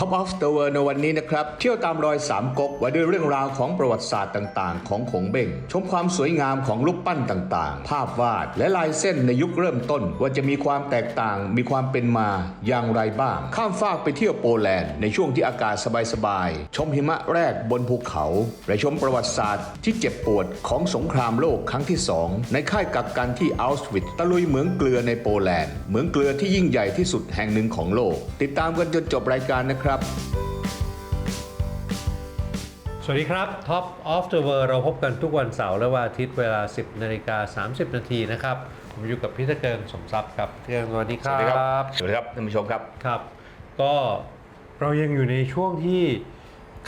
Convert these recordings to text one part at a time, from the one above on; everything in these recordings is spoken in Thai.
Top of the World ในวันนี้นะครับ เที่ยวตามรอยสามก๊กว่าด้วยเรื่องราวของประวัติศาสตร์ต่างๆ ของขงเบ้งชมความสวยงามของรูปปั้นต่างๆ ภาพวาดและลายเส้นในยุคเริ่มต้น ว่าจะมีความแตกต่างมีความเป็นมาอย่างไรบ้าง ข้ามฟากไปเที่ยวโปแลนด์ในช่วงที่อากาศสบายๆชมหิมะแรกบนภูเขาและชมประวัติศาสตร์ที่เจ็บปวดของสงครามโลกครั้งที่สองในค่ายกักกันที่อัลสวิตตะลุยเหมืองเกลือในโปแลนด์เหมืองเกลือที่ยิ่งใหญ่ที่สุดแห่งหนึ่งของโลก ติดตามกันจนจบรายการนะครับสวัสดีครับ Top of the World เราพบกันทุกวันเสาร์และวันอาทิตย์เวลา 10นาฬิกา30 นาทีนะครับ ผมอยู่กับพี่ตะเกิงสมทรัพย์ครับพี่ตะเกิงสวัสดีครับ สวัสดีครับท่านผู้ชมครับ ครับ ก็เรายังอยู่ในช่วงที่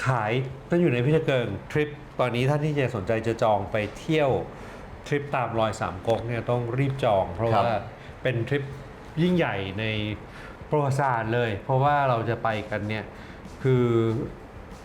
ขายก็อยู่ในพี่ตะเกิงทริป ตอนนี้ท่านที่จะสนใจจะจองไปเที่ยวทริปตามรอยสามก๊กเนี่ยต้องรีบจอง เพราะครับว่าเป็นทริปยิ่งใหญ่ใน ประวัติศาสตร์เลย เพราะว่าเราจะไปกันเนี่ยคือ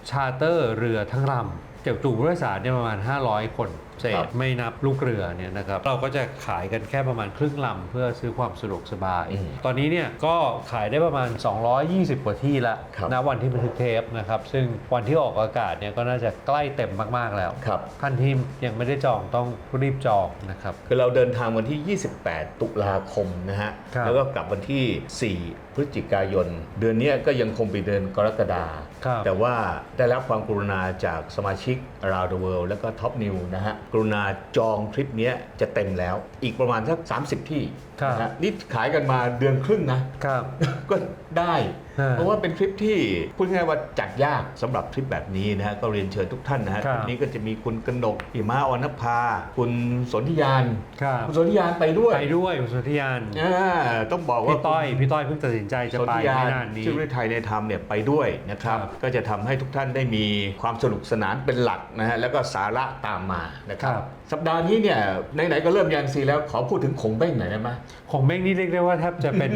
ชาร์เตอร์เรือทั้งลำเกี่ยวจูงผู้โดยสารเนี่ยประมาณ 500 คนเศครัษบไม่นับลูกเรือเนี่ยนะครับเราก็จะขายกันแค่ประมาณครึ่งลำเพื่อซื้อความสะดวกสบายอืมตอนนี้เนี่ยก็ขายได้ประมาณ 220 กว่าที่แล้วครับณวันที่บันทึกเทปนะครับ ซึ่งวันที่ออกอากาศเนี่ยก็น่าจะใกล้เต็มมากๆแล้วครับท่านที่ยังไม่ได้จองต้องรีบจองนะครับคือเราเดินทางวันที่ 28 ตุลาคมนะฮะครับแล้วก็กลับวันที่ 4 พฤศจิกายน เดือนเนี้ยก็ยังคงเป็นเดือนกรกฎาครับแต่ว่าได้รับความกรุณาจากสมาชิก Around the World แล้วก็ Top New นะฮะ กรุณาจองทริปเนี้ยจะเต็มแล้ว อีกประมาณสัก 30 ที่ครับนะฮะนี่ขายกันมาเดือนครึ่งนะครับก็ได้ฮะ เพราะว่าเป็นทริปที่พูดง่ายๆว่าจัดยากสำหรับทริปแบบนี้นะฮะก็เรียนเชิญทุกท่านนะฮะครัทบริปนี้ก็จะมีคุณกนกอิมาออนภา คุณสนธิยานครับคุณสนธิยานไปด้วยไปด้วยคุณสุธิยานอ่าต้องบอกว่าพี่ต้อยพี่ต้อยเพิ่งตัดสินใจจะสนไปธิยาไม่นนานนี้ชื่อฤทัยในธรรมเนี่ยไปด้วยนะครับครับก็จะทำให้ทุกท่านได้มีความสนุกสนานเป็นหลักนะฮะแล้วก็สาระตามมานะครับครับสัปดาห์นี้เนี่ยไหนๆก็เริ่มยันซีแล้วขอพูดถึงขงเบ้งหน่อยได้ไหมของเบ้งนี่เรียกได้ว่าแทบจะเป็น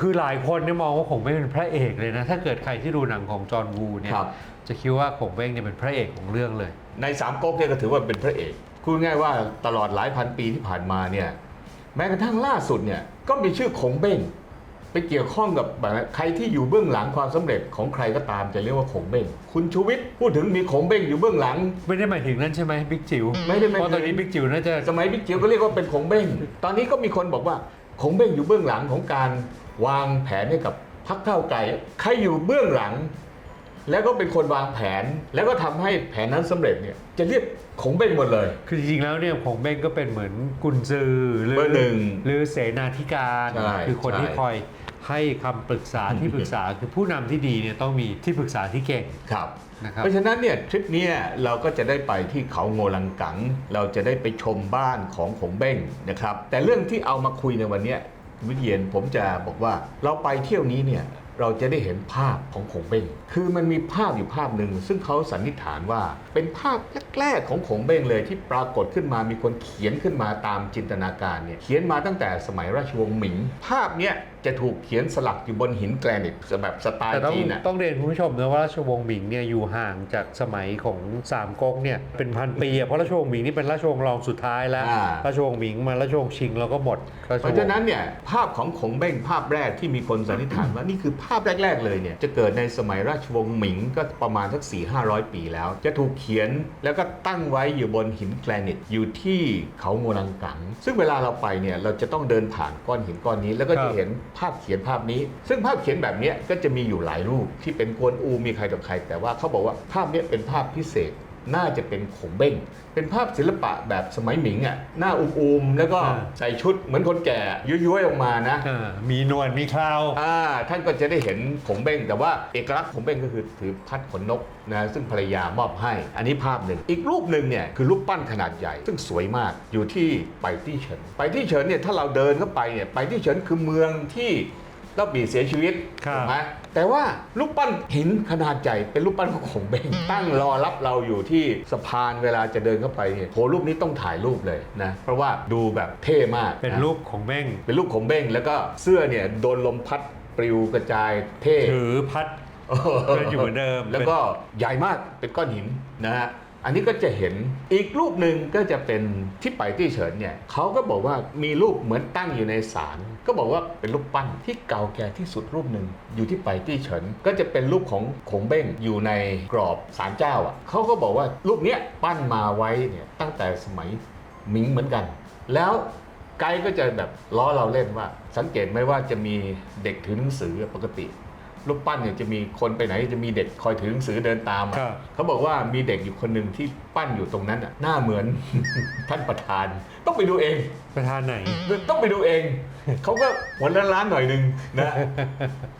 คือหลายคนเนี่ยมองว่าของเบ้งเป็นพระเอกเลยนะ ถ้าเกิดใครที่ดูหนังของจอห์นวูเนี่ยครับจะคิดว่าของเบ้งเนี่ยเป็นพระเอกของเรื่องเลย ในสามก๊กเนี่ยก็ถือว่าเป็นพระเอกพูดง่ายว่าตลอดหลายพันปีที่ผ่านมาเนี่ยแม้กระทั่งล่าสุดเนี่ยก็มีชื่อขงเบ้ง ไปเกี่ยวข้องกับแบบใครที่อยู่เบื้องหลังความสำเร็จของใครก็ตามจะเรียกว่าขงเบ้งคุณชูวิทย์พูดถึงมีขงเบ้งอยู่เบื้องหลัง ไม่ได้หมายถึงนั่นใช่ไหมบิ๊กจิ๋วไม่ได้หมายถึงเพราะตอนนี้บิ๊กจิ๋วน่าจะสมัยบิ๊กเจียวก็เรียกว่าเป็นขงเบ้งตอนนี้ก็มีคนบอกว่าขงเบ้งอยู่เบื้องหลังของการวางแผนให้กับพักเท่าวไกลใครอยู่เบื้องหลัง แล้วก็เป็นคนวางแผน แล้วก็ทำให้แผนนั้นสำเร็จเนี่ยจะเรียกขงเบ้งหมดเลย คือจริงๆแล้วเนี่ยของเบ้งก็เป็นเหมือนกุนซือหรืเบอร์หนึ่งหรือเสนาธิการใช่คือคนใช่ที่คอยให้คำปรึกษาที่ปรึกษาคือผู้นำที่ดีเนี่ยต้องมีที่ปรึกษาที่เก่งครับนะครับเพราะฉะนั้นเนี่ยทริปเนี้เราก็จะได้ไปที่เขาโงลังกัง เราจะได้ไปชมบ้านของขงเบ้งนะครับแต่เรื่องที่เอามาคุยในวันเนี้ยคุณวิเทียนผมจะบอกว่าเราไปเที่ยวนี้เนี่ยเราจะได้เห็นภาพของขงเบ้ง คือมันมีภาพอยู่ภาพหนึ่ง ซึ่งเขาสันนิษฐานว่าเป็นภาพแรกๆของขงเบ้งเลยที่ปรากฏขึ้นมามีคนเขียนขึ้นมาตามจินตนาการเนี่ยเขียนมาตั้งแต่สมัยราชวงศ์หมิง ภาพเนี้ยจะถูกเขียนสลักอยู่บนหินแกรนิตแบบสไตล์แต่ต้องจีนน่ะต้องเรียนคุณผู้ชมนะว่าราชวงศ์หมิงเนี่ยอยู่ห่างจากสมัยของสามก๊กเนี่ยเป็นพันปีอะเพราะราชวงศ์หมิงนี่เป็นราชวงศ์รองสุดท้ายแล้วอ่าราชวงศ์หมิงมาราชวงศ์ชิงแล้วก็หมดราชเพวงราะศ์ฉะนั้นเนี่ยภาพของขงเบ้งภาพแรกที่มีคนสันนิษฐานว่านี่คือภาพแรก ๆ เลยเนี่ยจะเกิดในสมัยราชวงศ์หมิงก็ประมาณสัก 4 5 0 0 ปีแล้ว จะถูกเขียนแล้วก็ตั้งไว้อยู่บนหินแกรนิตอยู่ที่เขาโมลังกัง ซึ่งเวลาเราไปเนี่ยเราจะต้องเดินผ่านก้อนหินก้อนนี้ แล้วก็จะเห็นภาพเขียนภาพนี้ ซึ่งภาพเขียนแบบเนี้ยก็จะมีอยู่หลายรูปที่เป็นกวนอูมีใครต่อใคร แต่ว่าเขาบอกว่าภาพนี้เป็นภาพพิเศษ น่าจะเป็นขงเบ้ง เป็นภาพศิลปะแบบสมัยหมิงอะหน้าอุ้มๆแล้วก็ใส่ชุดเหมือนคนแก่ย้อยๆออกมานะอ่ามีหนวดมีเคราวอ่าท่านก็จะได้เห็นขงเบ้ง แต่ว่าเอกลักษณ์ขงเบ้งก็คือถือพัดขนนกนะซึ่งภรรยามอบให้ อันนี้ภาพหนึ่ง อีกรูปหนึ่งเนี่ยคือรูปปั้นขนาดใหญ่ ซึ่งสวยมากอยู่ที่ไปตี้เฉิน ไปตี้เฉินเนี่ยถ้าเราเดินเข้าไปเนี่ยไปตี้เฉินคือเมืองที่ ต้าบีเสียชีวิตครับถูกไหมแต่ว่ารูปปั้นหินขนาดใหญ่เป็นรูปปั้นของขงเบ้งตั้งรอรับเราอยู่ที่สะพานเวลาจะเดินเข้าไปเนี่ยโหรูปนี้ต้องถ่ายรูปเลยนะเพราะว่าดูแบบเท่มากเป็นนะรูปของเบ้งเป็นรูปขงเบ้งแล้วก็เสื้อเนี่ยโดนลมพัดปลิวกระจายเท่ถือพัดเป็นอยู่เหมือนเดิม แล้วก็ใหญ่มากเป็นก้อนหินนะฮะ อันนี้ก็จะเห็นอีกรูปหนึ่งก็จะเป็นที่ไปที่เฉินเนี่ยเขาก็บอกว่ามีรูปเหมือนตั้งอยู่ในศาลก็บอกว่าเป็นรูปปั้นที่เก่าแก่ที่สุดรูปหนึ่งอยู่ที่ไปที่เฉินก็จะเป็นรูปของขงเบ้งอยู่ในกรอบศาลเจ้าอะเขาก็บอกว่ารูปเนี้ยปั้นมาไว้เนี่ยตั้งแต่สมัยหมิงเหมือนกัน แล้วไกด์ก็จะแบบล้อเราเล่นว่า สังเกตไหมว่าจะมีเด็กถือหนังสือปกติ รูปปั้นเนี่ยจะมีคนไปไหนจะมีเด็กคอยถือหนังสือเดินตามอะครับ เขาบอกว่ามีเด็กอยู่คนหนึ่งที่ปั้นอยู่ตรงนั้นอะหน้าเหมือน ท่านประธาน ต้องไปดูเอง ประธานไหน ต้องไปดูเอง เขาก็หัวล้านล้านๆหน่อยหนึ่งนะ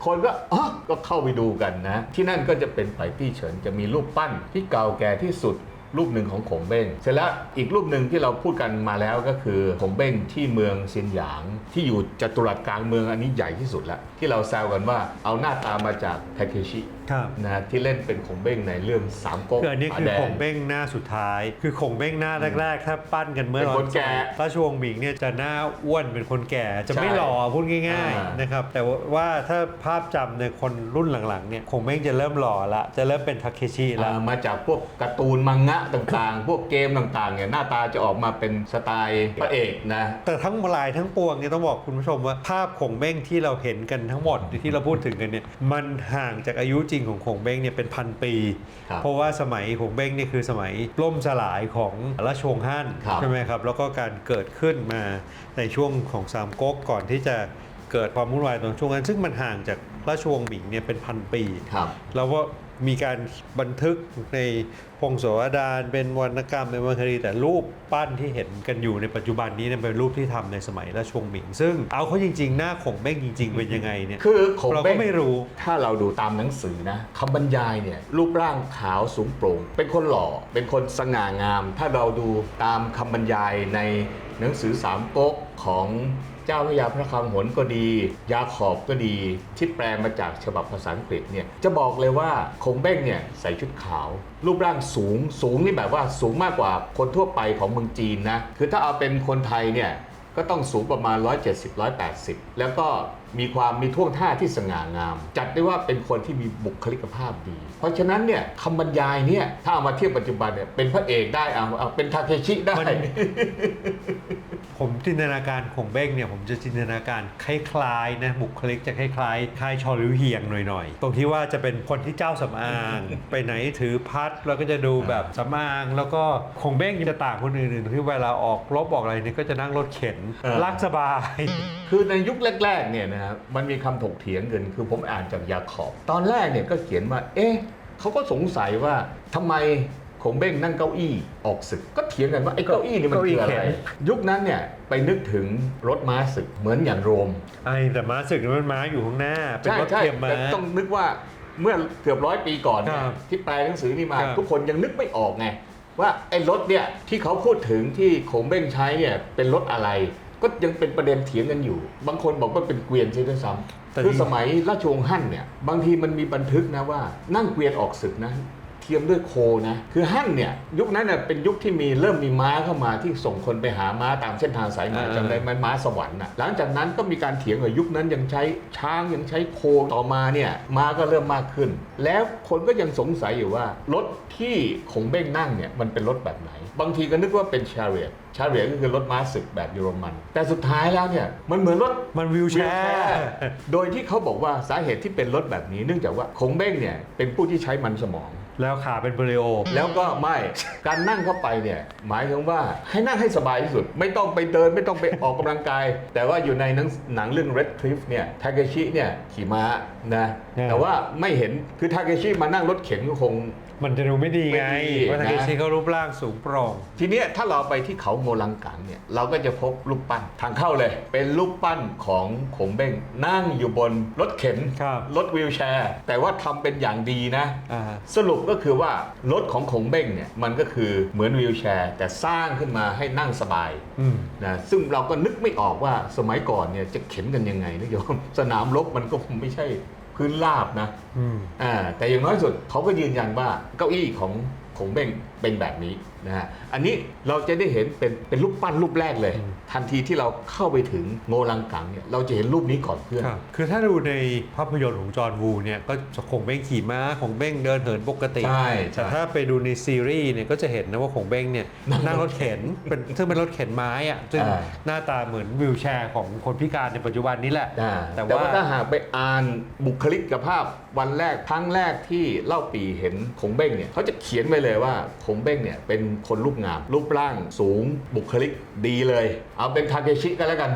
คนก็อ๋อก็เข้าไปดูกันนะ ที่นั่นก็จะเป็นไปตี้เฉินจะมีรูปปั้นที่เก่าแก่ที่สุด รูปหนึ่งของขงเบ้งเสร็จแล้วอีกรูปหนึ่งที่เราพูดกันมาแล้วก็คือขงเบ้งที่เมืองเซียนหยาง ที่อยู่จัตุรัสกลางเมืองอันนี้ใหญ่ที่สุดละที่เราแซวกันว่าเอาหน้าตามาจากทาเคชิครับนะที่เล่นเป็นขงเบ้งในเรื่องสามก๊กคืออันนี้คือผาแดขงเบ้งหน้าสุดท้าย คือขงเบ้งหน้าแรกๆ ถ้าปั้นกันเมื่อเป็นคนแก่ราชวงศ์หมิงเนี่ยจะหน้าอ้วนเป็นคนแก่จะไม่ใช่หล่อพูดง่ายอ่าๆนนะครับแต่ว่าถ้าภาพจำในคนรุ่นหลังๆเนี่ยขงเบ้งจะเริ่มหล่อละจะเริ่มเป็นทาเคชิละอ่ามาจากพวกการ์ตูนมังงะต่างๆ พวกเกมต่างๆเนี่ยหน้าตาจะออกมาเป็นสไตล์พระเอกนะ แต่ทั้งลายทั้งปวงเนี่ยต้องบอกคุณผู้ชมว่าภาพขงเบ้งที่เราเห็นกันทั้งหมดที่เราพูดถึงกันเนี่ยมันห่างจากอายุจริงของขงเบ้งเนี่ยเป็นพันปีครับเพราะว่าสมัยขงเบ้งนี่คือสมัยล่มสลายของราชวงศ์ฮั่นครับใช่ไหมครับแล้วก็การเกิดขึ้นมาในช่วงของสามก๊กก่อนที่จะเกิดความวุ่นวายตอนช่วงนั้นซึ่งมันห่างจากราชวงศ์หมิงเนี่ยเป็นพันปีครับแล้วก็ มีการบันทึกในพงศาวดารเป็นวรรณกรรมเป็นวรรณคดีแต่รูปปั้นที่เห็นกันอยู่ในปัจจุบันนี้เนี่ยเป็นรูปที่ทำในสมัยราชวงศ์หมิง ซึ่งเอาเขาจริง ๆ หน้าของเบ้งจริง ๆ เป็นยังไงเนี่ยคือขงเราเบ้ก็งไม่รู้ถ้าเราดูตามหนังสือนะคำบรรยายเนี่ยรูปร่างขาวสูงโปร่ง เป็นคนหล่อเป็นคนสง่างาม ถ้าเราดูตามคำบรรยายในหนังสือสามก๊กของ เจ้าพระยาพระคลังหนก็ดี ยาขอบก็ดี ที่แปลมาจากฉบับภาษาอังกฤษเนี่ยจะบอกเลยว่าคงเบ้งเนี่ยใส่ชุดขาว รูปร่างสูงสูงนี่แบบว่าสูงมากกว่าคนทั่วไปของเมืองจีนนะคือถ้าเอาเป็นคนไทยเนี่ยก็ต้องสูงประมาณ 170-180 แล้วก็มีความมีท่วงท่าที่สง่างาม จัดได้ว่าเป็นคนที่มีบุคลิกภาพดี เพราะฉะนั้นเนี่ยคำบรรยายเนี่ยถ้าเอามาเทียบปัจจุบันเนี่ยเป็นพระเอกได้เอาเอาเป็นทาเคชิได้ ผมจินตนาการของเบ้งเนี่ยผมจะจินตนาการคล้ายๆนะบุคลิกจะคล้ายๆคล้ายชอลิวเฮียงหน่อยๆ ตรงที่ว่าจะเป็นคนที่เจ้าสำอาง ไปไหนถือพัดแล้วก็จะดูแบบสำอาง แล้วก็ของเบ้งจะต่างคนอื่นๆที่เวลาออกรบออกอะไรเนี่ยก็จะนั่งรถเข็นเออลากสบาย คือในยุคแรกๆเนี่ยนะครับมันมีคำถกเถียงกันคือผมอ่านจากยาขอบ ตอนแรกเนี่ยก็เขียนว่าเอ๊ะเขาก็สงสัยว่าทำไม ขงเบ้งนั่งเก้าอี้ออกศึก ก็เถียงกันว่าไอ้เก้าอี้นี่มันคืออะไรเก้าอี้เข็นยุคนั้นเนี่ยไปนึกถึงรถม้าศึกเหมือนอย่างโรมไอ้แต่ม้าศึกมันม้าอยู่ข้างหน้า เป็นใช่รถใช่เทียมม้าแต่ต้องนึกว่าเมื่อเกือบร้อยปีก่อนเนี่ยครับที่แปลหนังสือนี่มาครับทุกคนยังนึกไม่ออกไงว่าไอ้รถเนี่ยที่เขาพูดถึงที่โขงเบ้งใช้เนี่ยเป็นรถอะไร ก็ยังเป็นประเด็นเถียงกันอยู่ บางคนบอกว่าเป็นเกวียนใช่ด้วยซ้แต่ำคือที่สมัยราชวงศ์ฮั่นเนี่ยบางทีมันมีบันทึกนะว่านั่งเกวียนออกศึกนะ เทียมด้วยโคนะ คือฮั่นเนี่ยยุคนั้นเน่ยเป็นยุคที่มีเริ่มมีม้าเข้ามาที่ส่งคนไปหาม้าตามเส้นทางสายไหมอ่าจำได้ไหมม้าสวรรค์นะหลังจากนั้นก็มีการเถียงว่ายุคนั้นยังใช้ช้างยังใช้โคต่อมาเนี่ยม้าก็เริ่มมากขึ้น แล้วคนก็ยังสงสัยอยู่ว่ารถที่ขงเบ้งนั่งเนี่ยมันเป็นรถแบบไหน บางทีก็นึกว่าเป็นชาเรียตชาเรียตก็คือรถม้าศึกแบบเยอรมัน แต่สุดท้ายแล้วเนี่ยมันเหมือนรถมันวิวแชร์โดยที่เขาบอกว่าสาเหตุที่เป็นรถแบบนี้ เนื่องจากว่าคงเบ้งเนี่ยเป็นผู้ที่ใช้มันสมอง แล้วขาเป็นเบริโอ แล้วก็ไม่ การนั่งเข้าไปเนี่ย หมายถึงว่าให้นั่งให้สบายที่สุด ไม่ต้องไปเดินไม่ต้องไปออกกำลังกาย แต่ว่าอยู่ในหนังหนังเรื่อง Red Cliff เนี่ยทาเกชิเนี่ยขี่ม้านะอ่าแต่ว่าไม่เห็นคือทาเกชิมานั่งรถเข็นก็คง มันจะดูไม่ดีไงไม่ดีเพราะทานะ เคชิเขารูปร่างสูงโปร่ง ทีเนี้ยถ้าเราไปที่เขาโมลังกังเนี่ยเราก็จะพบรูปปั้นทางเข้าเลย เป็นรูปปั้นของขงเบ้งนั่งอยู่บนรถเข็นครับรถวีลแชร์ แต่ว่าทำเป็นอย่างดีนะอ่าสรุปก็คือว่ารถของขงเบ้งเนี่ยมันก็คือเหมือนวีลแชร์ แต่สร้างขึ้นมาให้นั่งสบายอืม นะซึ่งเราก็นึกไม่ออกว่าสมัยก่อนเนี่ยจะเข็นกันยังไงนะโยมสนามรบมันก็คงไม่ใช่ พื้นราบนะอืมอ่าแต่อย่างน้อยสุดเขาก็ยืนยันว่าเก้าอี้ของขงเบ้ง เป็นแบบนี้นะฮะอันนี้เราจะได้เห็นเป็นเป็นรูปปั้นรูปแรกเลยอืมทันทีที่เราเข้าไปถึงโงลังกังเนี่ยเราจะเห็นรูปนี้ก่อนเพื่อน ครับคือถ้าดูในภาพยนตร์ของจอห์นวูเนี่ยก็จะคงเบ้งขี่ม้าของเบ้งเดินเหินปกติ ใช่ใช่แต่ถ้าไปดูในซีรีส์เนี่ยก็จะเห็นนะว่าของเบ้งเนี่ยนั่นั่งงรรถถเข็เข็นนเป็นซึ่งเป็นรถเข็นไม้อะซึ่งอ่า หน้าตาเหมือนวิวแชร์ของคนพิการในปัจจุบันนี้แหละ อ่าแต่แต่ว่าว่าถ้าหากไปอ่านบุคลิกภาพวันแรกครั้งแรกที่เล่าปีเห็นคงเบ้งเนี่ยเขาจะเขียนไว้เลยว่าคงเบ้งเนี่ยเป็นคนรูปงาม รูปร่างสูงบุคลิกดีเลย เอาเป็นทาเกชิก็แล้วกัน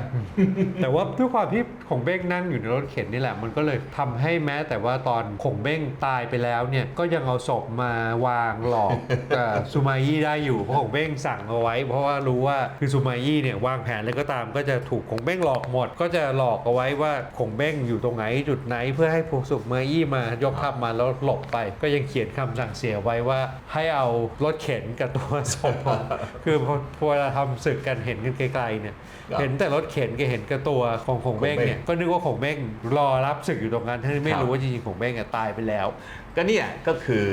แต่ว่าด้วยความที่ของเบ้งนั่งอยู่ในรถเข็นนี่แหละมันก็เลยทำให้แม้แต่ว่าตอนของเบ้งตายไปแล้วเนี่ยก็ยังเอาศพมาวางหลอกเอ่อซูมายี่ได้อยู่เพราะของเบ้งสั่งเอาไว้ เพราะว่ารู้ว่าคือซูมายี่เนี่ยวางแผนอะไรก็ตามก็จะถูกของเบ้งหลอกหมด ก็จะหลอกเอาไว้ว่าของเบ้งอยู่ตรงไหนจุดไหนเพื่อให้ผู้สุกมายี่มายกทัพมาแล้วหลบไป ก็ยังเขียนคำสั่งเสียไว้ว่าให้เอารถเข็นกับตัวศพออกคือพอพอเวลาทำศึกกันเห็นกันไกลๆเนี่ยครับเห็นแต่รถเข็นกับเห็นกับตัวของของเบ้งเนี่ยก็นึกว่าของเบ้งรอรับศึกอยู่ตรงนั้นทั้งที่ไม่ครับรู้ว่าจริงๆของเบ้งอะตายไปแล้ว ก็เนี่ยก็คือ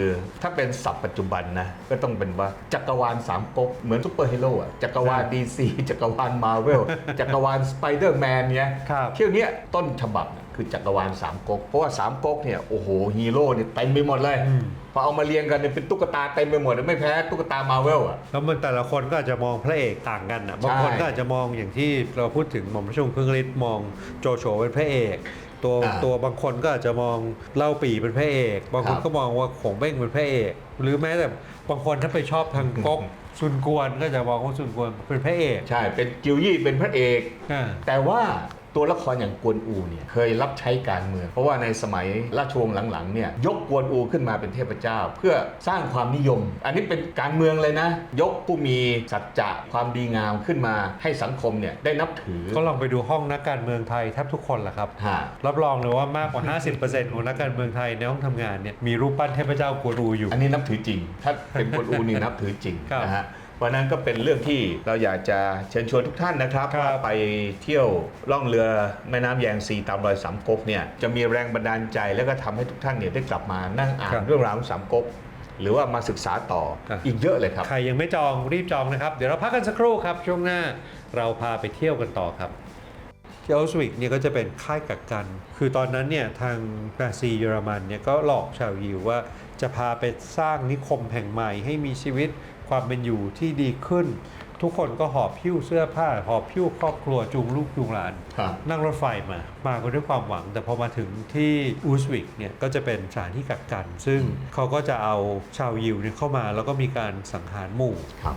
ถ้าเป็นศัพท์ปัจจุบันนะก็ต้องเป็นว่าจักรวาลสามก๊กเหมือนซุปเปอร์ฮีโร่อะจักรวาลครับดีซีจักรวาลมาเวลจักรวาลสไปเดอร์แมนเนี่ยครับเที่ยวเนี้ยต้นฉบับเนี่ย คือจักรวาลสามก๊กเพราะว่าสามก๊กเนี่ยโอ้โหฮีโร่เนี่ยเต็มไปหมดเลยอืมพอเอามาเรียงกันเนี่ยเป็นตุ๊กตาเต็มไปหมดไม่แพ้ตุ๊กตามาเวลอะแล้วมันแต่ละคนก็อาจจะมองพระเอกต่างกันอะบางคนใช่ก็อาจจะมองอย่างที่เราพูดถึงหม่อมราชวงศ์พึ่งฤทธิ์มองโจโฉเป็นพระเอกตัวอ่าตัวบางคนก็อาจจะมองเล่าปีเป็นพระเอก บางคนครับก็มองว่าขงเบ้งเป็นพระเอก หรือแม้แต่บางคนถ้าไปชอบทางก๊กซุนกวนก็จะมองว่าซุนกวนเป็นพระเอก ใช่เป็นจิวยี่เป็นพระเอกอ่าแต่ว่า ตัวละครอย่างกวนอูเนี่ยเคยรับใช้การเมือง เพราะว่าในสมัยราชวงศ์หลังๆเนี่ยยกกวนอูขึ้นมาเป็นเทพเจ้า เพื่อสร้างความนิยม อันนี้เป็นการเมืองเลยนะ ยกผู้มีสัจจะความดีงามขึ้นมาให้สังคมเนี่ยได้นับถือ ก็ลองไปดูห้องนักการเมืองไทยแทบทุกคนแหละครับ ฮะ รับรองเลยว่ามากกว่า 50%ของนักการเมืองไทยในห้องทำงานเนี่ยมีรูปปั้นเทพเจ้ากวนอูอยู่ อันนี้นับถือจริง ถ้าเป็นกวนอูนี่นับถือจริงครับ นะฮะ เพราะฉะนั้นก็เป็นเรื่องที่เราอยากจะเชิญชวนทุกท่านนะครับครับว่าไปเที่ยวล่องเรือแม่น้ำแยงซีตามรอยสามก๊กเนี่ยจะมีแรงบันดาลใจแล้วก็ทำให้ทุกท่านเนี่ยได้กลับมานั่งอ่านเรื่องราวของสามก๊กหรือว่ามาศึกษาต่ออีกเยอะเลยครับ ใครยังไม่จองรีบจองนะครับ เดี๋ยวเราพักกันสักครู่ครับ ช่วงหน้าเราพาไปเที่ยวกันต่อครับที่ออสวิกเนี่ยก็จะเป็นค่ายกักกัน คือตอนนั้นเนี่ยทางนาซีเยอรมันเนี่ยก็หลอกชาวยิวว่าจะพาไปสร้างนิคมแห่งใหม่ให้มีชีวิต ความเป็นอยู่ที่ดีขึ้น ทุกคนก็หอบพิ้วเสื้อผ้า หอบพิ้วครอบครัวจูงลูกจูงหลาน ครับ นั่งรถไฟมา มากันด้วยความหวัง แต่พอมาถึงที่อูสวิกเนี่ยก็จะเป็นสถานที่กักกัน ซึ่งเขาก็จะเอาชาวยิวเนี่ยเข้ามาแล้วก็มีการสังหารหมู่ ครับ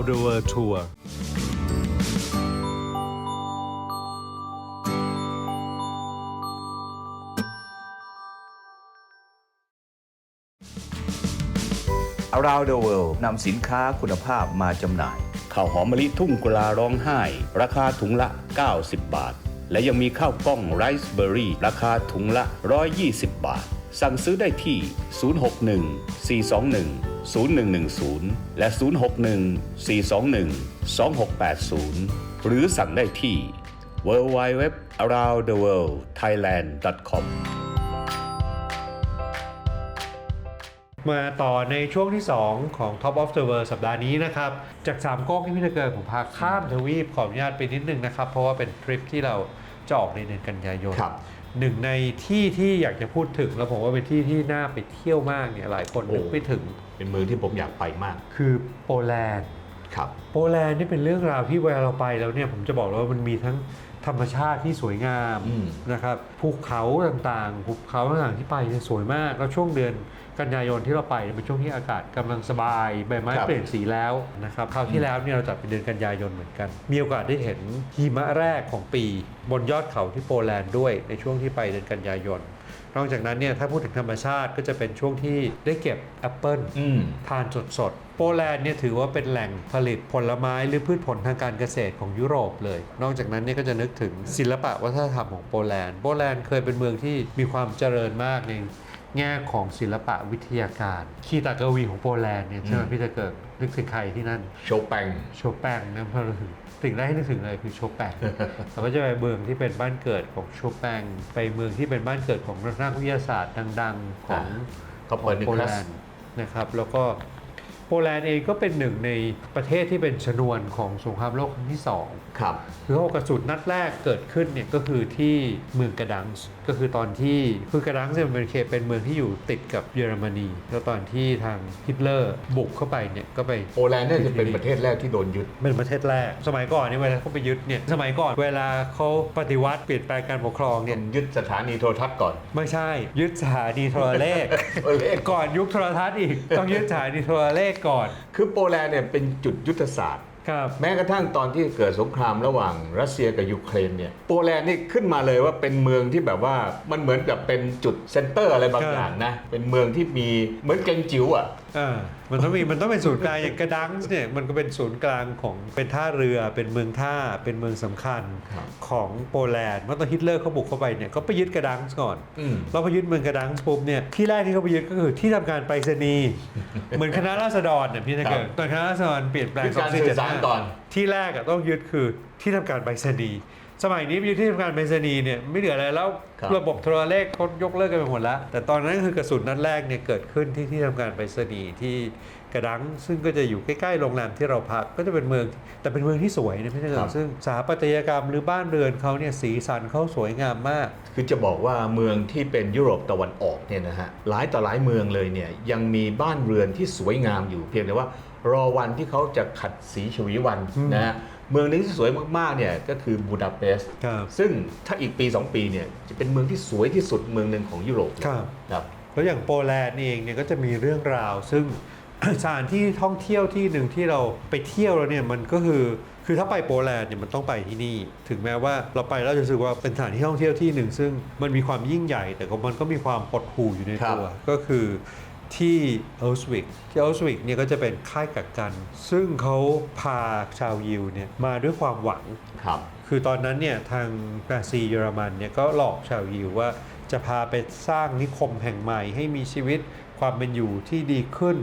the world tour อ Around the World นำสินค้าคุณภาพมาจำหน่ายข้าวหอมมะลิทุ่งกุลาร้องไห้ ราคาถุงละ 90 บาท และยังมีข้าวกล้องไรซ์เบอร์รี่ ราคาถุงละ 120 บาท สั่งซื้อได้ที่ 061 421 0110 และ 061 421 2680 หรือสั่งได้ที่ www aroundtheworldthailand.com มาต่อในช่วงที่ 2 ของ Top of the World สัปดาห์นี้นะครับ จากสามก๊กที่พี่ตะเกิดผมพาข้ามทวีปขออนุญาตไปนิดนึงนะครับ เพราะว่าเป็นทริปที่เราจะออกในเดือนกันยายนครับ หนึ่งในที่ที่อยากจะพูดถึงแล้วผมว่าเป็นที่ที่น่าไปเที่ยวมากเนี่ยหลายคนนึกโอ้ไม่ถึง เป็นเมืองที่ผมอยากไปมาก คือโปแลนด์ครับโปแลนด์นี่เป็นเรื่องราวที่เวลาเราไปแล้วเนี่ยผมจะบอกเลยว่ามันมีทั้งธรรมชาติที่สวยงามอืมนะครับภูเขาต่างๆภูเขาต่างๆที่ไปเนี่ยสวยมากแล้วช่วงเดือน กันยายนที่เราไปเนี่ยเป็นช่วงที่อากาศกำลังสบายใบไม้ครับเปลี่ยนสีแล้วนะครับคราวที่แล้วเนี่ยเราจัดเป็นเดือนกันยายนเหมือนกัน มีโอกาสได้เห็นหิมะแรกของปี บนยอดเขาที่โปแลนด์ด้วยในช่วงที่ไปเดือนกันยายนนอกจากนั้นเนี่ยถ้าพูดถึงธรรมชาติก็จะเป็นช่วงที่ได้เก็บแอปเปิลอืมทานสดๆ โปแลนด์เนี่ยถือว่าเป็นแหล่งผลิตผลไม้หรือพืชผลทางการเกษตรของยุโรปเลย นอกจากนั้นเนี่ยก็จะนึกถึงศิลปะวัฒนธรรมของโปแลนด์ โปแลนด์เคยเป็นเมืองที่มีความเจริญมากใน แง่ของศิลปะวิทยาการ คีตากวีของโปแลนด์เนี่ยใช่ไหมอืมพี่จะเกิดนึกถึงใครที่นั่น โชแปงโชแปงนะพอเราถึงสิ่งแรกที่นึกถึงเลยคือโชแปงเราก็จะไปเมืองที่เป็นบ้านเกิดของโชแปงไปเมืองที่เป็นบ้านเกิดของนักวิทยาศาสตร์ดัง ๆ ของเขาเปิดนิโปคแลลัสนด์นะครับ แล้วก็โปแลนด์เองก็เป็นหนึ่งในประเทศที่เป็นชนวนของสงครามโลกครั้งที่สองครับคือหัวกระสุนนัดแรกเกิดขึ้นเนี่ยก็คือที่เมืองกระดังส์ ก็คือตอนที่คือกระดังส์เนี่ยมันเป็นเขตเป็นเมืองที่อยู่ติดกับเยอรมนี แล้วตอนที่ทางฮิตเลอร์บุกเข้าไปเนี่ยก็ไปโปแลนด์เนี่ยจะเป็นประเทศแรกที่โดนยึดเป็นประเทศแรก สมัยก่อนเนี่ยเวลาเขาไปยึดเนี่ยสมัยก่อนเวลาเขาปฏิวัติเปลี่ยนแปลงการปกครองเนี่ยยึดสถานีโทรทัศน์ก่อน ไม่ใช่ ยึดสถานีโทรเลขโทรเลขก่อนยุคโทรทัศน์อีกต้องยึดสถานีโทรเลขก่อน คือโปแลนด์เนี่ยเป็นจุดยุทธศาสตร์ ครับ แม้กระทั่งตอนที่เกิดสงครามระหว่างรัสเซียกับยูเครนเนี่ยโปแลนด์นี่ขึ้นมาเลยว่าเป็นเมืองที่แบบว่ามันเหมือนกับเป็นจุดเซ็นเตอร์อะไรบางครับอย่างนะ เป็นเมืองที่มีเหมือนเกงจิ๋วอะ อ่ามันต้องมีมันต้องเป็นศูนย์กลางอย่างกระดังส์เนี่ยมันก็เป็นศูนย์กลางของเป็นท่าเรือเป็นเมืองท่าเป็นเมืองสำคัญครับของโปแลนด์เมื่อตอนฮิตเลอร์เขาบุกเข้าไปเนี่ยเขาไปยึดกระดังส์ก่อนอืมเราพอยึดเมืองกระดังส์ปุ๊บเนี่ยที่แรกที่เขาไปยึดก็คือที่ทำการไปรษณีย์เหมือนคณะราษฎรเนี่ยพี่นะเกิดตอนคณะราษฎรเปลี่ยนแปลงคือการสื่อสารก่อน 2475ที่แรกอะต้องยึดคือที่ทำการไปรษณีย์ สมัยนี้ไปยึดที่ทำการไปรษณีย์เนี่ยไม่เหลืออะไรแล้วครับ ระบบโทรเลขเขายกเลิกกันไปหมดแล้ว แต่ตอนนั้นคือกระสุนนัดแรกเนี่ยเกิดขึ้นที่ที่ทำการไปรษณีย์ที่กระดัง ซึ่งก็จะอยู่ใกล้ๆโรงแรมที่เราพักก็จะเป็นเมืองแต่เป็นเมืองที่สวยนะพี่นะเกิครัดบซึ่งสถาปัตยกรรมหรือบ้านเรือนเขาเนี่ยสีสันเขาสวยงามมาก คือจะบอกว่าเมืองที่เป็นยุโรปตะวันออกเนี่ยนะฮะหลายต่อหลายเมืองเลยเนี่ยยังมีบ้านเรือนที่สวยงามอยู่เพียงแต่ว่า รอวันที่เขาจะขัดสีชวีวันอืมนะฮะ เมืองนี้ที่สวยมากๆเนี่ยก็คือบูดาเปสต์ครับซึ่งถ้าอีกปี 2 ปีเนี่ยจะเป็นเมืองที่สวยที่สุดเมืองหนึ่งของยุโรปครับ ครับ แล้วอย่างโปแลนด์เองเนี่ยก็จะมีเรื่องราว ซึ่ง สถานที่ท่องเที่ยวที่หนึ่งที่เราไปเที่ยวแล้วเนี่ยมันก็คือคือถ้าไปโปแลนด์เนี่ยมันต้องไปที่นี่ ถึงแม้ว่าเราไปแล้วจะรู้สึกว่าเป็นสถานที่ท่องเที่ยวที่หนึ่งซึ่งมันมีความยิ่งใหญ่ แต่ก็มันก็มีความปดหู่อยู่ในตัวก็คือ ที่เอลสวิกที่เอลสวิกเนี่ยก็จะเป็นค่ายกักกัน ซึ่งเขาพาชาวยิวเนี่ยมาด้วยความหวังครับคือตอนนั้นเนี่ยทางนาซีเยอรมันเนี่ยก็หลอกชาวยิวว่าจะพาไปสร้างนิคมแห่งใหม่ให้มีชีวิตความเป็นอยู่ที่ดีขึ้น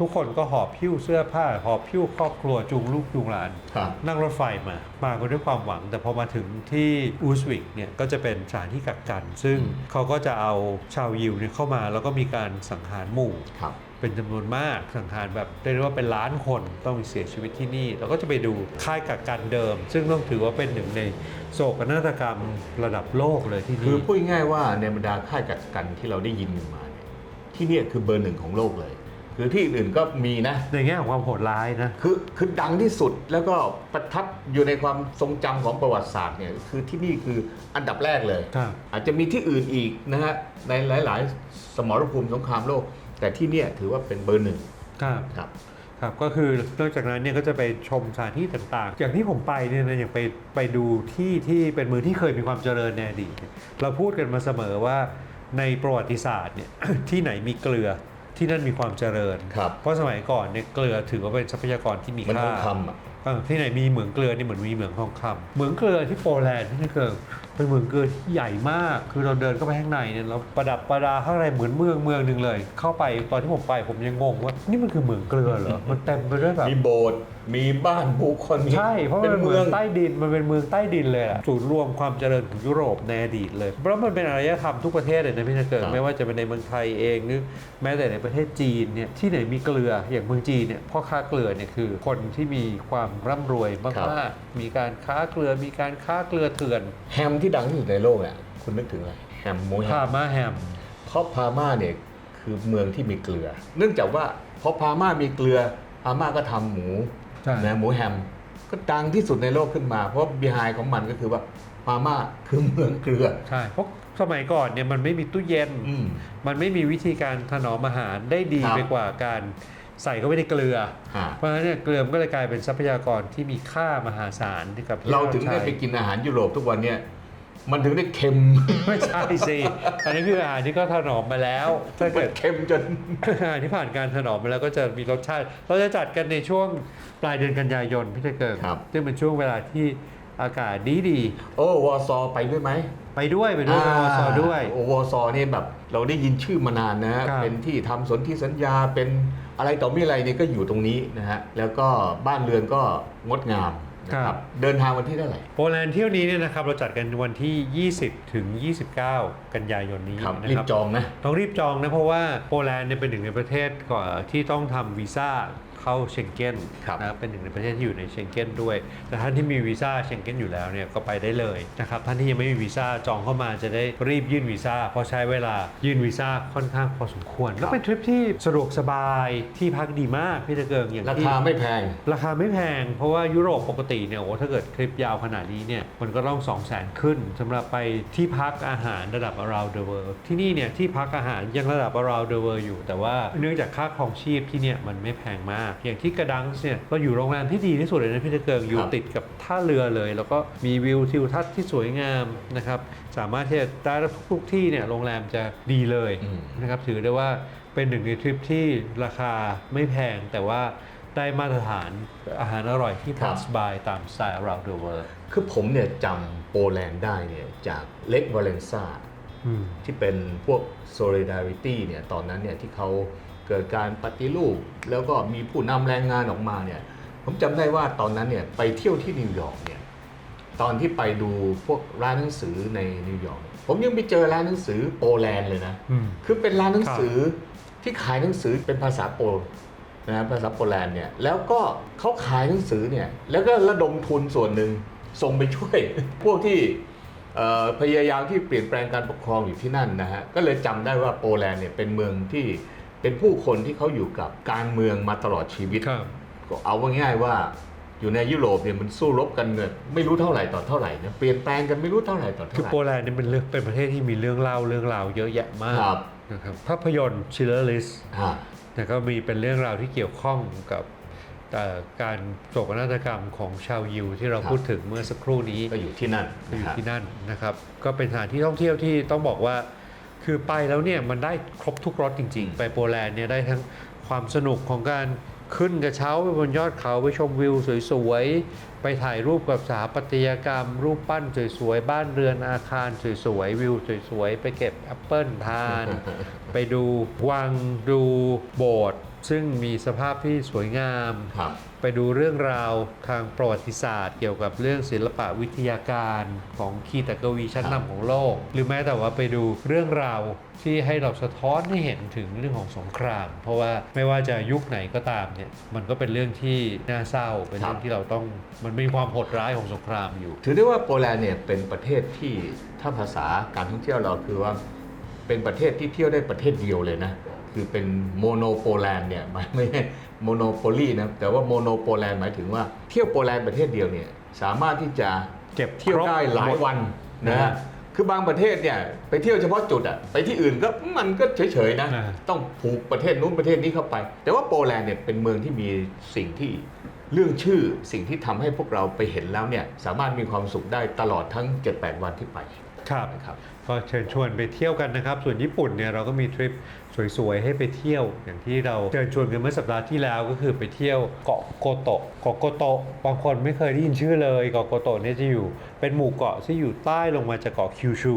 ทุกคนก็หอบพิ้วเสื้อผ้า หอบพิ้วครอบครัวจูงลูกจูงหลาน ครับนั่งรถไฟมา มากันด้วยความหวัง แต่พอมาถึงที่อูสวิกเนี่ยก็จะเป็นสถานที่กักกัน ซึ่งเขาก็จะเอาชาวยิวเนี่ยเข้ามาแล้วก็มีการสังหารหมู่ ครับ เป็นจำนวนมากสังหารแบบเรียกได้ว่าเป็นล้านคนต้องมีเสียชีวิตที่นี่ เราก็จะไปดูค่ายกักกันเดิม ซึ่งต้องถือว่าเป็นหนึ่งในโศกนาฏกรรมระดับโลกเลยที่คือนี่พูดง่ายๆว่าในบรรดาค่ายกักกันที่เราได้ยินกันมาเนี่ยที่เนี่ยคือเบอร์หนึ่งของโลกเลย คือที่อื่นก็มีนะ ในแง่ของความโหดร้ายนะ คือคือดังที่สุดแล้วก็ประทับอยู่ในความทรงจำของประวัติศาสตร์เนี่ยคือที่นี่คืออันดับแรกเลย ครับ อาจจะมีที่อื่นอีกนะฮะในหลาย ๆ สมรภูมิสงครามโลก แต่ที่เนี่ยถือว่าเป็นเบอร์หนึ่งครับ ครับ ครับก็คือนอกจากนั้นเนี่ยก็จะไปชมสถานที่ต่างๆ อย่างที่ผมไปเนี่ยนะอย่างไปไปดูที่ที่เป็นเมืองที่เคยมีความเจริญในอดีตเนี่ยเราพูดกันมาเสมอว่าในประวัติศาสตร์เนี่ย ที่ไหนมีเกลือ ที่นั่นมีความเจริญ ครับเพราะสมัยก่อนเนี่ยเกลือถือว่าเป็นทรัพยากรที่มีมันทค่าองคำอะเออที่ไหนมีเหมืองเกลือนี่เหมือนมีเหมืองทองคำเหมืองเกลือที่โปแลนด์ที่นี่เกิดเป็นเหมืองเกลือที่ใหญ่มาก คือเราเดินเข้าไปข้างในเนี่ยเราประดับประดาข้างในเหมือนเมืองเมืองหนึ่งเลย เข้าไปตอนที่ผมไปผมยังงงว่านี่มันคือเหมืองเกลือเหรอมันเต็มไปด้วยแบบมีโบสถ์มีบ้านผู้คนมีใช่เพราะมันเป็นเมืองใต้ดินมันเป็นเมืองใต้ดินเลยอะศูนย์รวมความเจริญของยุโรปในอดีตเลยเพราะมันเป็นอารยธรรมทุกประเทศเลยนะพี่นะเกิดครับไม่ว่าจะเป็นในเมืองไทยเองหรือแม้แต่ในประเทศจีนเนี่ยที่ไหนมีเกลืออย่างเมืองจีนเนี่ยพ่อค้าเกลือเนี่ยคือคนที่มีความร่ำรวยมากๆมีการค้าเกลือมีการค้าเกลือเถื่อน แฮมที่ดังที่สุดในโลกเนี่ยคุณนึกถึงอะไรแฮมหมูแฮพามม่าแฮม เพราะพาม่าเนี่ยคือเมืองที่มีเกลือ เนื่องจากว่าเพราะพาม่ามีเกลือพาม่าก็ทำหมูใช่ นะหมูแฮม ก็ดังที่สุดในโลกขึ้นมา เพราะบีไฮของมันก็คือว่าพาม่าคือเมืองเกลือ ใช่เพราะสมัยก่อนเนี่ยมันไม่มีตู้เย็น อืม มันไม่มีวิธีการถนอมอาหารได้ดีครับ ไปกว่าการ ใส่เข้าไปในเกลืออ่าเพราะฉะนั้นเนี่ยเกลือมันก็เลยกลายเป็นทรัพยากรที่มีค่ามหาศาลที่กับที่เราถึงได้ใช้ไปกินอาหารยุโรปทุกวันเนี่ยมันถึงได้เค็ม ไม่ใช่สิอันนี้คืออาหารที่ก็ถนอมมาแล้ว ถ้ามัเกินด เค็มจน อาหารที่ผ่านการถนอมมาแล้วก็จะมีรสชาติ เราจะจัดกันในช่วงปลายเดือนกันยายนพี่จะเกิดครับ ซึ่งเป็นช่วงเวลาที่อากาศดีดีโอ้วอซอไปด้วยไหมๆไปด้วยไปด้วยไปวอซอด้วย โอ้วอซอนี่แบบ เราได้ยินชื่อมานานนะฮะครับ เป็นที่ทำสนธิสัญญาเป็น อะไรต่อมีอะไรเนี่ยก็อยู่ตรงนี้นะฮะแล้วก็บ้านเรือนก็งดงามนะครับเดินทางวันที่เท่าไหร่โปแลนด์เที่ยวนี้เนี่ยนะครับเราจัดกันวันที่ 20 ถึง 29 กันยายนนี้ครับนะรีครับบจองนะต้องรีบจองนะเพราะว่าโปแลนด์เนี่ยเป็นหนึ่งในประเทศก่อนที่ต้องทำวีซ่า เข้าเชงเก้นครับนะเป็นหนึ่งในประเทศที่อยู่ในเชงเก้นด้วย แต่ท่านที่มีวีซ่าเชงเก้นอยู่แล้วเนี่ยก็ไปได้เลยนะครับท่านที่ยังไม่มีวีซ่าจองเข้ามาจะได้รีบยื่นวีซ่าเพราะใช้เวลายื่นวีซ่าค่อนข้างพอสมควร แล้วเป็นทริปที่สะดวกสบายที่พักดีมากพี่ตะเกิงอย่างราที่คาไม่แพง ราคาไม่แพง เพราะว่ายุโรปปกติเนี่ยโอ้ถ้าเกิดทริปยาวขนาดนี้เนี่ยมันก็ต้อง2 0 0 0 0 0 ขึ้นสำหรับไปที่พักอาหารระดับ around the world ที่นี่เนี่ยที่พักอาหารยังระดับ around the world อยู่ แต่ว่าเนื่องจากค่าครองชีพที่เนี่ยมันไม่แพงมากอย่างที่กระดังส์เนี่ยเราอยู่โรงแรมที่ดีที่สุดเลยนะพี่ตะเกิงอยู่ครับติดกับท่าเรือเลย แล้วก็มีวิวทิวทัศน์ที่สวยงามนะครับสามารถที่จะได้ทุกที่เนี่ยโรงแรมจะดีเลยอืมนะครับถือได้ว่าเป็นหนึ่งในทริปที่ราคาไม่แพงแต่ว่าได้มาตรฐานอาหารอร่อยที่ครัพาบสบายตามสไตล์ around the world คือผมเนี่ยจำโปแลนด์ได้เนี่ยจากเล็กวาเลนซาอืมที่เป็นพวก solidarity เนี่ยตอนนั้นเนี่ยที่เขา เกิดการปฏิรูป แล้วก็มีผู้นำแรงงานออกมาเนี่ยผมจำได้ว่าตอนนั้นเนี่ยไปเที่ยวที่นิวยอร์กเนี่ยตอนที่ไปดูพวกร้านหนังสือในนิวยอร์กผมยังไปเจอร้านหนังสือโปแลนด์เลยนะอืมคือเป็นร้านหนังสือที่ขายหนังสือเป็นภาษาโปลนะภาษาโปแลนด์เนี่ยแล้วก็เขาขายหนังสือเนี่ยแล้วก็ระดมทุนส่วนหนึ่งส่งไปช่วย พวกที่เอ่อพยายามที่เปลี่ยนแปลงการปกครองอยู่ที่นั่นนะฮะก็เลยจำได้ว่าโปแลนด์เนี่ยเป็นเมืองที่ เป็นผู้คนที่เขาอยู่กับการเมืองมาตลอดชีวิต ครับ ก็เอาว่าง่ายๆว่าอยู่ในยุโรปเนี่ยมันสู้รบกันเนี่ยไม่รู้เท่าไหร่ต่อเท่าไหร่นะเปลี่ยนแปลงกันไม่รู้เท่าไหร่ต่อคือเท่าไหโปร่ แลนด์เนี่ยเป็นเรื่องเป็นประเทศที่มีเรื่องเล่าเรื่องราวเยอะแยะมากครับ นะครับภาพยนตร์ชิลเลอร์ลิสฮะแต่ก็มีเป็นเรื่องราวที่เกี่ยวข้องกับเอ่อการโศกนาฏกรรมของชาวยิวที่เราครับ พูดถึงเมื่อสักครู่นี้ ก็อยู่ที่นั่นอนะยู่ฮะ ที่นั่นนะครับ ก็เป็นสถานที่ท่องเที่ยวที่ต้องบอกว่า คือไปแล้วเนี่ยมันได้ครบทุกรสจริง ๆ ไปโปแลนด์เนี่ยได้ทั้งความสนุกของการขึ้นกระเช้าไปบนยอดเขาไปชมวิวสวยๆ ไปถ่ายรูปกับสถาปัตยกรรม รูปปั้นสวยๆ บ้านเรือนอาคารสวยๆ วิวสวยๆ ไปเก็บแอปเปิลทาน ไปดูวังดูโบสถ์ ซึ่งมีสภาพที่สวยงาม ครับ ไปดูเรื่องราวทางประวัติศาสตร์ เกี่ยวกับเรื่องศิลปะวิทยาการของคีตกวีชั้นครับนำของโลก หรือแม้แต่ว่าไปดูเรื่องราวที่ให้เราสะท้อนให้เห็นถึงเรื่องของสงคราม เพราะว่าไม่ว่าจะยุคไหนก็ตามเนี่ยมันก็เป็นเรื่องที่น่าเศร้าเป็นเรื่องที่เราต้องมันมีความโหดร้ายของสงครามอยู่ ถือได้ว่าโปแลนด์เนี่ยเป็นประเทศที่ถ้าภาษาการท่องเที่ยวเราคือว่าเป็นประเทศที่เที่ยวได้ประเทศเดียวเลยนะ คือเป็นโมโนโปแลนด์เนี่ยหมายไม่ใช่โมโนโปลีนะแต่ว่าโมโนโปแลนด์หมายถึงว่าเที่ยวโปแลนด์ประเทศเดียวเนี่ยสามารถที่จะเก็บเที่ยวได้หลายวันนะนะฮะคือบางประเทศเนี่ยไปเที่ยวเฉพาะจุดอะไปที่อื่นก็มันก็เฉยๆนะอ่าต้องผูกประเทศนู้นประเทศนี้เข้าไป แต่ว่าโปแลนด์เนี่ยเป็นเมืองที่มีสิ่งที่เรื่องชื่อสิ่งที่ทำให้พวกเราไปเห็นแล้วเนี่ยสามารถมีความสุขได้ตลอดทั้ง 7-8 วันที่ไปครับนะครับ ก็เชิญชวนไปเที่ยวกันนะครับ ส่วนญี่ปุ่นเนี่ยเราก็มีทริปสวยๆ ให้ไปเที่ยว อย่างที่เราเชิญชวนกันเมื่อสัปดาห์ที่แล้วก็คือไปเที่ยวเกาะโกโตะเกาะโกโตะบางคนไม่เคยได้ยินชื่อเลยเกาะโกโตะเนี่ยจะอยู่เป็นหมู่เกาะที่อยู่ใต้ลงมาจากเกาะคิวชู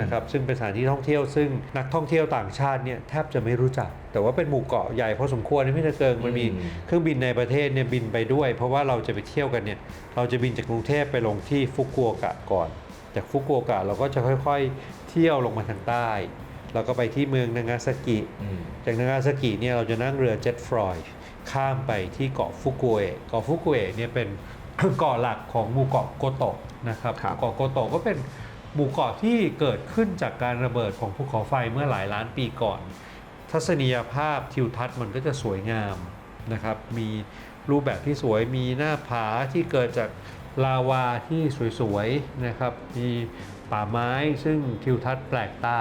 นะครับซึ่งเป็นสถานที่ท่องเที่ยวซึ่งนักท่องเที่ยวต่างชาติเนี่ยแทบจะไม่รู้จัก แต่ว่าเป็นหมู่เกาะใหญ่พอสมควรนะพี่ตะเกิงมันมีเครื่องบินในประเทศเนี่ยบินไปด้วย เพราะว่าเราจะไปเที่ยวกันเนี่ยเราจะบินจากกรุงเทพไปลงที่ฟุกุโอกะก่อน จากฟุกุโอกะเราก็จะค่อยๆ เที่ยวลงมาทางใต้แล้วก็ไปที่เมืองนางาซากิอืมจากนางาซากิเนี่ยเราจะนั่งเรือเจ็ตฟรอยข้ามไปที่เกาะฟุกุเอะเกาะฟุกุเอะเนี่ยเป็นเกาะหลักของหมู่เกาะโกโตะนะครับครับเกาะโกโตะก็เป็นหมู่เกาะที่เกิดขึ้นจากการระเบิดของภูเขาไฟเมื่อหลายล้านปีก่อน ทัศนียภาพทิวทัศน์มันก็จะสวยงามนะครับ มีรูปแบบที่สวย มีหน้าผาที่เกิดจาก ลาวาที่สวยๆนะครับ มีป่าไม้ซึ่งทิวทัศน์แปลกตา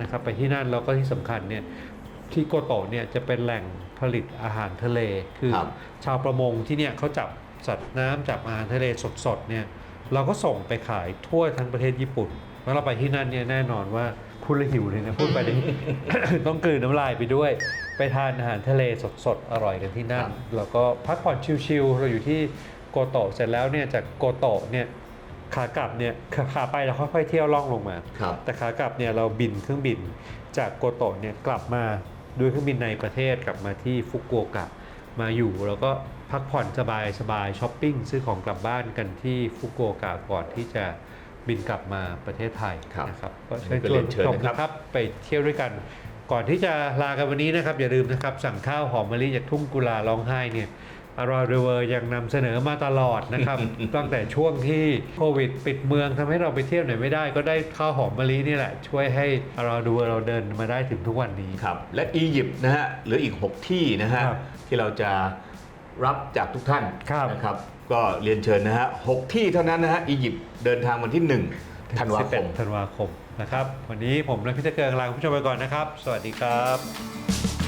นะครับ ไปที่นั่นแล้วก็ที่สำคัญเนี่ยที่โกโตะเนี่ยจะเป็นแหล่งผลิตอาหารทะเล คือครับชาวประมงที่เนี่ยเขาจับสัตว์น้ำจับอาหารทะเลสดๆเนี่ยเราก็ส่งไปขายทั่วทั้งประเทศญี่ปุ่นเมื่อเราไปที่นั่นเนี่ยแน่นอนว่าพูดแล้วหิวเลยนะพูดไปนี่ ต้องกลืนน้ำลายไปด้วย ไปทานอาหารทะเลสดๆอร่อยกันที่นั่น ครับ แล้วก็พักผ่อนชิลๆเราอยู่ที่ โกโตะเสร็จแล้วเนี่ยจากโกโตะเนี่ยขากลับเนี่ยขาขาไปเราค่อยๆเที่ยวล่องลงมาครับแต่ขากลับเนี่ยเราบินเครื่องบินจากโกโตะเนี่ยกลับมาด้วยเครื่องบินในประเทศกลับมาที่ฟุกุโอกะมาอยู่แล้วก็พักผ่อนสบายสบายช้อปปิ้งซื้อของกลับบ้านกันที่ฟุกุโอกะก่อนที่จะบินกลับมาประเทศไทยครับนะครับก็อันเชินี้ญก็ชวนเรียนเชิญผู้ชมนะครับนะครับไปเที่ยวด้วยกัน ก่อนที่จะลากันวันนี้นะครับอย่าลืมนะครับสั่งข้าวหอมมะลิจากทุ่งกุลาร้องไห้เนี่ย อร่อยเรเวอร์ยังนำเสนอมาตลอดนะครับ ตั้งแต่ช่วงที่โควิดปิดเมืองทำให้เราไปเที่ยวไหนไม่ได้ก็ได้ข้าวหอมมะลินี่แหละ ช่วยให้อร่อยเรเวอร์เราเดินมาได้ถึงทุกวันนี้ ครับ และอียิปต์นะฮะเหลืออีก 6 ที่นะฮะครับที่เราจะรับจากทุกท่านครับ นะครับ ก็เรียนเชิญนะฮะหกที่เท่านั้นนะฮะอียิปต์เดินทางวันที่1ธันวาคม 11ธันวาคมนะครับ วันนี้ผมและพี่ตะเกิงลาคุณผู้ชมไปก่อนนะครับ สวัสดีครับ